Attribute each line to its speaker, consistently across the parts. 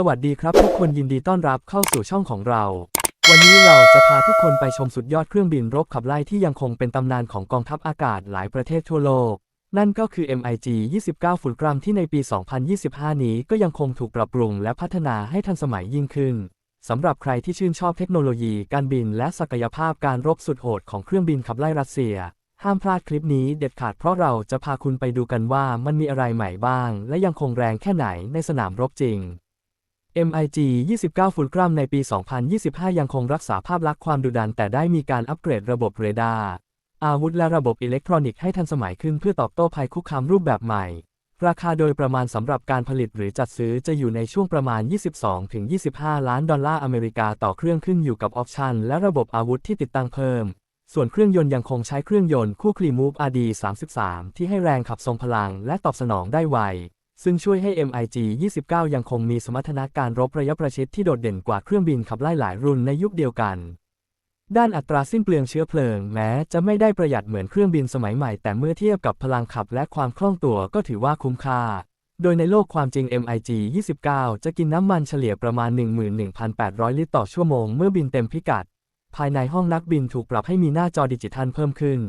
Speaker 1: สวัสดีครับทุกคนยินดีต้อนรับเข้าสู่ช่องของเรา วันนี้เราจะพาทุกคนไปชมสุดยอดเครื่องบินรบขับไล่ที่ยังคงเป็นตำนานของกองทัพอากาศหลายประเทศทั่วโลก นั่นก็คือ MiG 29ฝุ่นกรัมที่ในปี 2025 นี้ก็ยังคงถูกปรับปรุงและพัฒนาให้ทันสมัยยิ่งขึ้นสำหรับใครที่ชื่นชอบเทคโนโลยีการบินและศักยภาพการรบสุดโหดของเครื่องบินขับไล่รัสเซีย ห้ามพลาดคลิปนี้เด็ดขาดเพราะเราจะพาคุณไปดูกันว่ามันมีอะไรใหม่บ้าง และยังคงแรงแค่ไหนในสนามรบจริง MiG 29ฟุลกรัมในปี 2025 ยังคงรักษาภาพลักษณ์ความดุดันแต่ได้มีการอัปเกรดระบบเรดาร์อาวุธและระบบอิเล็กทรอนิกส์ให้ทันสมัยขึ้นเพื่อตอบโต้ภัยคุกคามรูปแบบใหม่ ราคาโดยประมาณสำหรับการผลิตหรือจัดซื้อจะอยู่ในช่วงประมาณ 22-25 ล้านดอลลาร์อเมริกาต่อเครื่องขึ้นอยู่กับออปชันและระบบอาวุธที่ติดตั้งเพิ่ม ส่วนเครื่องยนต์ยังคงใช้เครื่องยนต์คู่คลีมูฟ RD 33ที่ให้แรงขับทรงพลังและตอบสนองได้ไว ซึ่งช่วยให้ MiG 29 ยังคงมีสมรรถนะการรบระยะประชิดที่โดดเด่นกว่าเครื่องบินขับไล่หลายรุ่นในยุคเดียวกัน ด้านอัตราสิ้นเปลืองเชื้อเพลิง แม้จะไม่ได้ประหยัดเหมือนเครื่องบินสมัยใหม่ แต่เมื่อเทียบกับพลังขับและความคล่องตัวก็ถือว่าคุ้มค่า โดยในโลกความจริง MiG 29 จะกินน้ำมันเฉลี่ยประมาณ 11,800 ลิตรต่อชั่วโมงเมื่อบินเต็มพิกัด ภายในห้องนักบินถูกปรับให้มีหน้าจอดิจิทัลเพิ่มขึ้น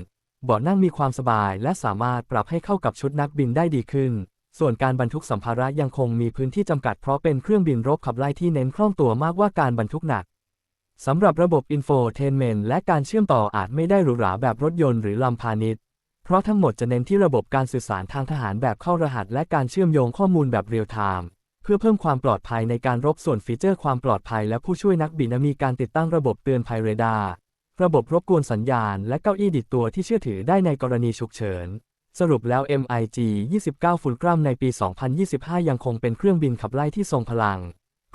Speaker 1: เบาะนั่งมีความสบายและสามารถปรับให้เข้ากับชุดนักบินได้ดีขึ้น ส่วนการบรรทุกสัมภาระยังคงมีพื้นที่จำกัดเพราะเป็นเครื่องบินรบขับไล่ที่เน้นคล่องตัวมากว่าการบรรทุกหนักสำหรับระบบอินโฟเทนเมนต์และการเชื่อมต่ออาจไม่ได้หรูหราแบบรถยนต์หรือลำพาณิชย์ เพราะทั้งหมดจะเน้นที่ระบบการสื่อสารทางทหารแบบเข้ารหัส และการเชื่อมโยงข้อมูลแบบเรียลไทม์เพื่อเพิ่มความปลอดภัยในการรบส่วนฟีเจอร์ความปลอดภัย และผู้ช่วยนักบินมีการติดตั้งระบบเตือนภัยเรดาร์ระบบรบกวนสัญญาณ และเก้าอี้ดิดตัวที่เชื่อถือได้ในกรณีฉุกเฉิน สรุปแล้ว MiG 29ฟุลกรัมในปี 2025 ยังคงเป็นเครื่องบินขับไล่ที่ทรงพลัง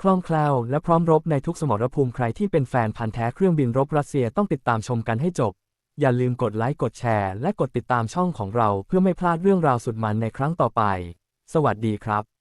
Speaker 1: คล่องแคล่วและพร้อมรบในทุกสมรภูมิใครที่เป็นแฟนพันธ์แท้เครื่องบินรบรัสเซียต้องติดตามชมกันให้จบ อย่าลืมกดไลค์กดแชร์และกดติดตามช่องของเราเพื่อไม่พลาดเรื่องราวสุดมันในครั้งต่อไป สวัสดีครับ